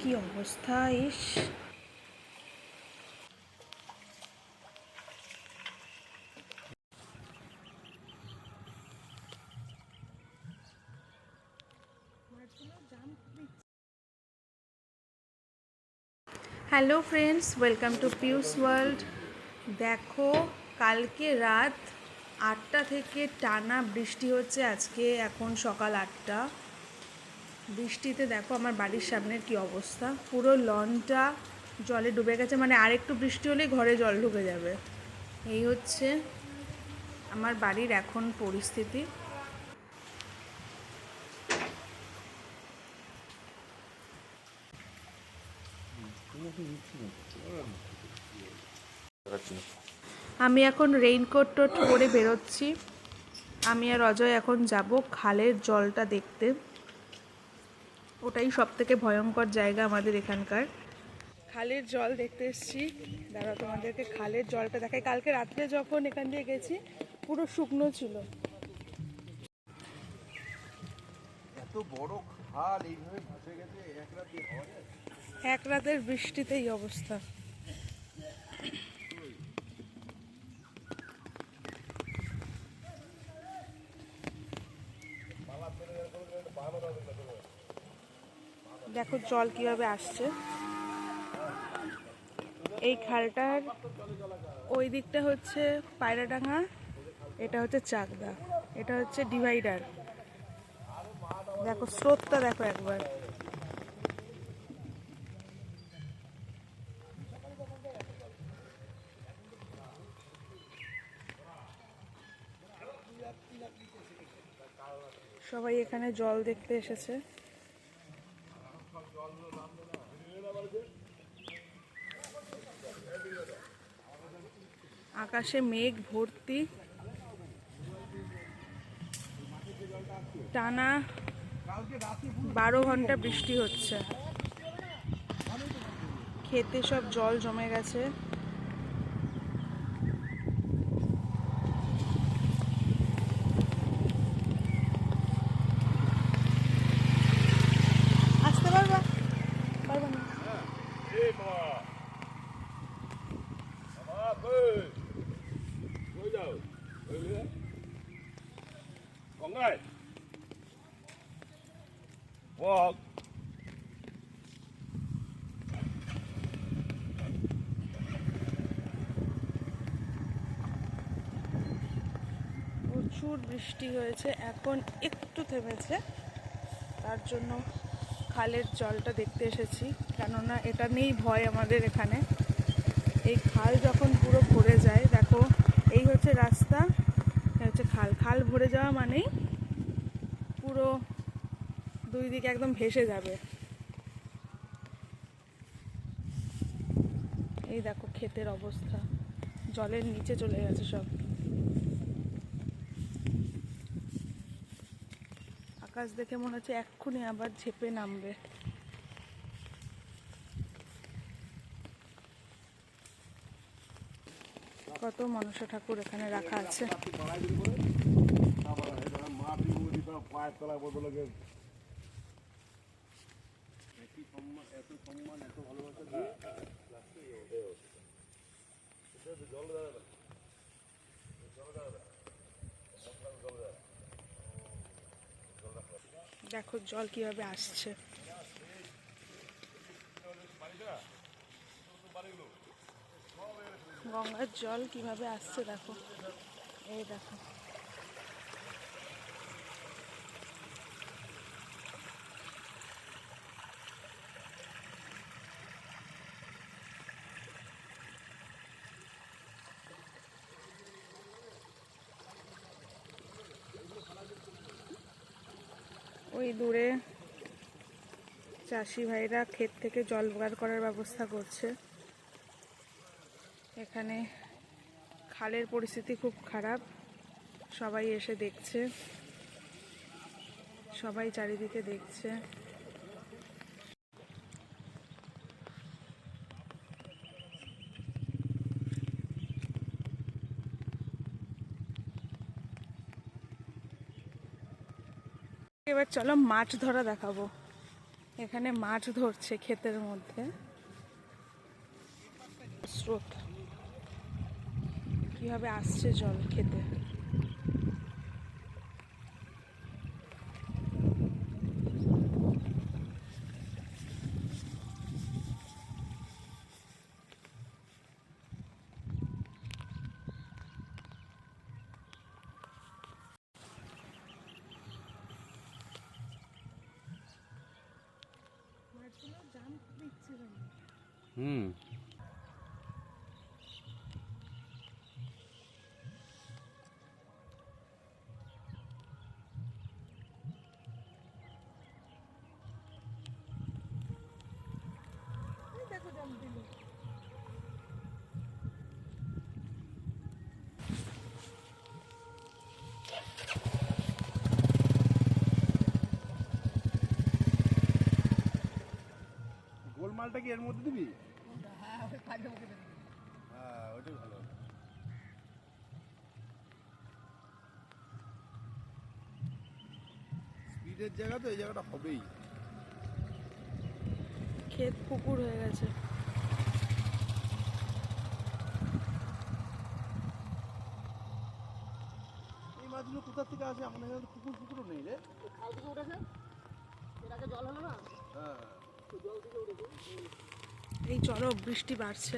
কি অবস্থা, ইস। Hello friends welcome to Piu's world দেখো, কালকে রাত আটটা থেকে টানা বৃষ্টি হচ্ছে, আজকে এখন সকাল আটটা। বৃষ্টিতে দেখো আমার বাড়ির সামনের কি অবস্থা। পুরো লনটা জলে ডুবে গেছে মানে আরেকটু বৃষ্টি হলেই ঘরে জল ঢুকে যাবে। এই হচ্ছে আমার বাড়ির এখন পরিস্থিতি। আমি এখন রেইনকোট টোট পরে বেরোচ্ছি। আমি আর অজয় এখন যাব খালের জলটা দেখতে। ওটাই সব থেকে ভয়ঙ্কর জায়গা আমাদের এখানকার। খালের জল দেখতে এসেছি। দাঁড়া তোমাদেরকে খালের জলটা দেখাই। কালকে রাত্রে যখন এখান দিয়ে গেছি পুরো শুকনো ছিল। এত বড় খাল এইভাবে ভাসে গেছে এক রাতে এক রাতের বৃষ্টিতেই অবস্থা। দেখো জল কীভাবে আসছে। এই খালটার ওই দিকটা হচ্ছে পায়রাডাঙ্গা, এটা হচ্ছে চাকদা, এটা হচ্ছে ডিভাইডার। দেখো স্রোতটা দেখো একবার। সবাই এখানে জল দেখতে এসেছে। আকাশে মেঘ ভর্তি। টানা বারো ঘণ্টা বৃষ্টি হচ্ছে। খেতে সব জল জমে গেছে। বক। প্রচুর বৃষ্টি হয়েছে, এখন একটু থেমেছে। তার জন্য খালের জলটা দেখতে এসেছি, কেননা এটা নেই ভয় আমাদের এখানে। এই খাল যখন পুরো ভরে যায়, দেখো, এই হচ্ছে রাস্তা হচ্ছে খাল। খাল ভরে যাওয়া মানেই দুই দিকে একদম ভেসে যাবে। এই দেখো ক্ষেতের অবস্থা। জলের নিচে চলে গেছে সব। আকাশ দেখে মনে হচ্ছে এক্ষুনি আবার ঝেপে নামবে। কত মনসা ঠাকুর এখানে রাখা আছে। দেখো জল কীভাবে আসছে। গঙ্গার জল কীভাবে আসছে দেখো। এই দেখো। ওই দূরে চাষি ভাইরা ক্ষেত থেকে জল জোগাড় করার ব্যবস্থা করছে। এখানে খালের পরিস্থিতি খুব খারাপ। সবাই এসে দেখছে। সবাই চারিদিকে দেখছে। এবার চলো মাছ ধরা দেখাবো। এখানে মাছ ধরছে ক্ষেতের মধ্যে। স্রোত। কীভাবে আসছে জল খেতে? 嗯。গোলমালটা কি এর মধ্যে দিবি? হ্যাঁ ওইটাই ভালো। স্পিডের জায়গা তো এই জায়গাটা হবেই। ক্ষেত পুকুর হয়ে গেছে। এই মাছগুলো কোথা থেকে আসে? আমাদের এখানে তো পুকুর পুকুরও নেই রে। খাল থেকে উঠেছে? এর আগে জল হলো না? হ্যাঁ। এই চলো বৃষ্টি বাড়ছে।